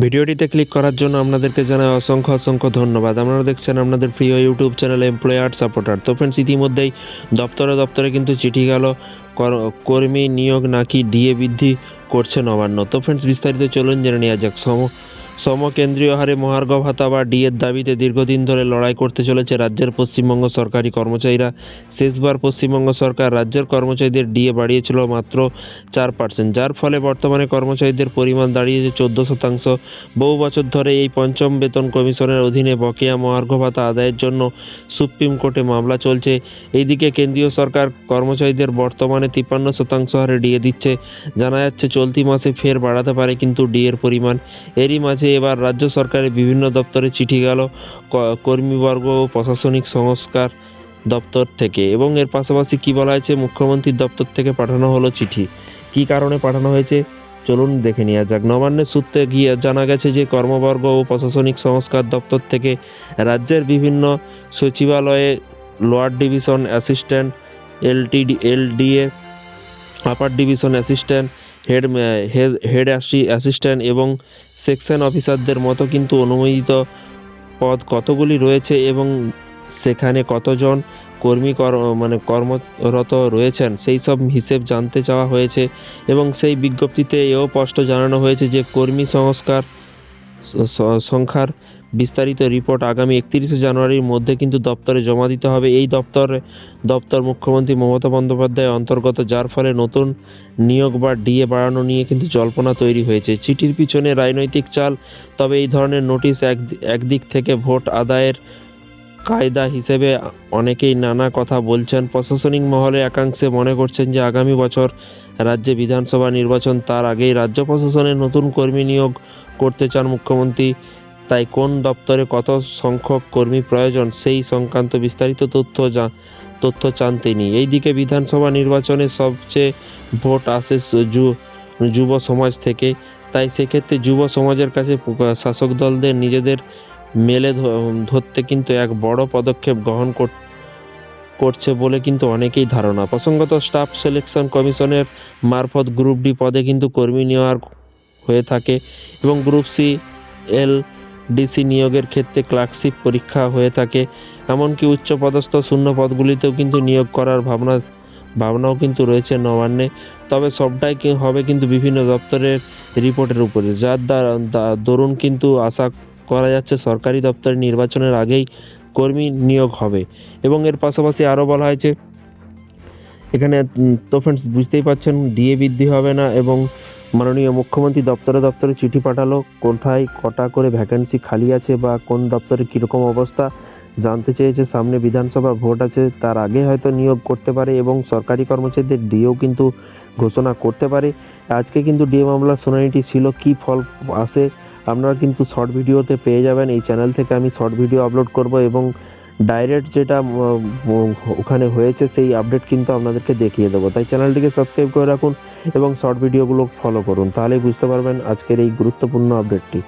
ভিডিওটিতে ক্লিক করার জন্য আপনাদেরকে জানাই অসংখ্য অসংখ্য ধন্যবাদ। আপনারা দেখছেন আপনাদের প্রিয় ইউটিউব চ্যানেল এমপ্লয়ার সাপোর্টার তো ফ্রেন্ডস ইতিমধ্যেই দপ্তরে দপ্তরে কিন্তু চিঠি গেল, কর- কর্মী নিয়োগ নাকি ডিএ বৃদ্ধি করছে নবান্ন। তো ফ্রেন্ডস বিস্তারিত চলুন জেনে নেওয়া যাক। সম সমকেন্দ্রীয় হারে মহার্ঘ ভাতা বা ডিএর দাবিতে দীর্ঘদিন ধরে লড়াই করতে চলেছে রাজ্যের পশ্চিমবঙ্গ সরকারি কর্মচারীরা। শেষবার পশ্চিমবঙ্গ সরকার রাজ্যের কর্মচারীদের ডিএ বাড়িয়েছিল মাত্র চার পার্সেন্ট যার ফলে বর্তমানে কর্মচারীদের পরিমাণ দাঁড়িয়েছে চোদ্দ শতাংশ। বহু বছর ধরে এই পঞ্চম বেতন কমিশনের অধীনে বকেয়া মহার্ঘ ভাতা আদায়ের জন্য সুপ্রিম কোর্টে মামলা চলছে। এইদিকে কেন্দ্রীয় সরকার কর্মচারীদের বর্তমানে তিপ্পান্ন শতাংশ হারে ডিএ দিচ্ছে। জানা যাচ্ছে, চলতি মাসে ফের বাড়াতে পারে কিন্তু ডিএর পরিমাণ। এরই মাঝে এবার রাজ্য সরকারের বিভিন্ন দপ্তরে চিঠি গেল কর্মীবর্গ ও প্রশাসনিক সংস্কার দপ্তর থেকে। এবং এর পাশাপাশি কি বলা হয়েছে, মুখ্যমন্ত্রীর দপ্তর থেকে পাঠানো হলো চিঠি। কী কারণে পাঠানো হয়েছে, চলুন দেখে নেওয়া যাক। নবান্নের সূত্রে গিয়ে জানা গেছে যে, কর্মবর্গ ও প্রশাসনিক সংস্কার দপ্তর থেকে রাজ্যের বিভিন্ন সচিবালয়ে lower division assistant, LTD, LDA, upper division assistant head head assistant এবং সেকশন অফিসারদের মতো কিন্তু অনুমোদিত পদ কতগুলি রয়েছে এবং সেখানে কতজন কর্মী কর মানে কর্মরত রয়েছেন, সেই সব হিসেব জানতে চাওয়া হয়েছে এবং সেই বিজ্ঞপ্তিতে এও স্পষ্ট জানানো হয়েছে যে কর্মী সংস্কার সংখ্যার বিস্তারিত রিপোর্ট আগামী একত্রিশে জানুয়ারির মধ্যে কিন্তু দপ্তরে জমা দিতে হবে। এই দপ্তর দপ্তর মুখ্যমন্ত্রী মমতা বন্দ্যোপাধ্যায়ের অন্তর্গত, যার ফলে নতুন নিয়োগ বা ডিএ বাড়ানো নিয়ে কিন্তু জল্পনা তৈরি হয়েছে। চিঠির পিছনে রাজনৈতিক চাল, তবে এই ধরনের নোটিশ এক, একদিক থেকে ভোট আদায়ের কায়দা হিসেবে অনেকেই নানা কথা বলছেন। প্রশাসনিক মহলে একাংশে মনে করছেন যে আগামী বছর রাজ্যে বিধানসভা নির্বাচন, তার আগেই রাজ্য প্রশাসনের নতুন কর্মী নিয়োগ করতে চান মুখ্যমন্ত্রী তাই কোন দপ্তরে কত সংখ্যক কর্মী প্রয়োজন, সেই সংক্রান্ত বিস্তারিত তথ্য তথ্য চান তিনি। এইদিকে বিধানসভা নির্বাচনে সবচেয়ে ভোট আসে যুব সমাজ থেকে। তাই সেক্ষেত্রে যুব সমাজের কাছে শাসক দলদের নিজেদের মেলে ধরতে কিন্তু এক বড় পদক্ষেপ গ্রহণ কর- করছে বলে কিন্তু অনেকেই ধারণা। প্রসঙ্গত স্টাফ সিলেকশন কমিশনের মারফত গ্রুপ ডি পদে কিন্তু কর্মী নেওয়ার হয়ে থাকে এবং গ্রুপ সি, এল ডিসি নিয়োগের ক্ষেত্রে ক্লার্কশিপ পরীক্ষা হয়ে থাকে। এমনকি উচ্চপদস্থ শূন্য পদগুলিতেও কিন্তু নিয়োগ করার ভাবনা, ভাবনাও কিন্তু রয়েছে নবান্নে। তবে সবটাই হবে কিন্তু বিভিন্ন দপ্তরের রিপোর্টের উপরে। যার দ্বারা দরুন কিন্তু আশা করা যাচ্ছে সরকারি দপ্তরে নির্বাচনের আগেই কর্মী নিয়োগ হবে। এবং এর পাশাপাশি আরও বলা হয়েছে এখানে তো ফ্রেন্ডস বুঝতেই পারছেন ডিএ বৃদ্ধি হবে না এবং মাননীয় মুখ্যমন্ত্রী দপ্তরে দপ্তরে চিঠি পাঠালো, কোথায়, কটা করে ভ্যাকেন্সি খালি আছে বা কোন দপ্তরে কীরকম অবস্থা জানতে চেয়েছে, সামনে বিধানসভা ভোট আছে, তার আগে হয়তো নিয়োগ করতে পারে এবং সরকারি কর্মচারীদের ডিও কিন্তু ঘোষণা করতে পারে। আজকে কিন্তু ডিএ মামলার শুনানিটি ছিল, কি ফল আসে, আপনারা কিন্তু শর্ট ভিডিওতে পেয়ে যাবেন, এই চ্যানেল থেকে আমি শর্ট ভিডিও আপলোড করব এবং ডাইরেক্ট যেটা ওখানে হয়েছে সেই আপডেট কিন্তু আপনাদেরকে দেখিয়ে দেবো। তাই চ্যানেলটিকে সাবস্ক্রাইব করে রাখুন এবং শর্ট ভিডিওগুলো ফলো করুন। তাহলেই বুঝতে পারবেন আজকের এই গুরুত্বপূর্ণ আপডেটটি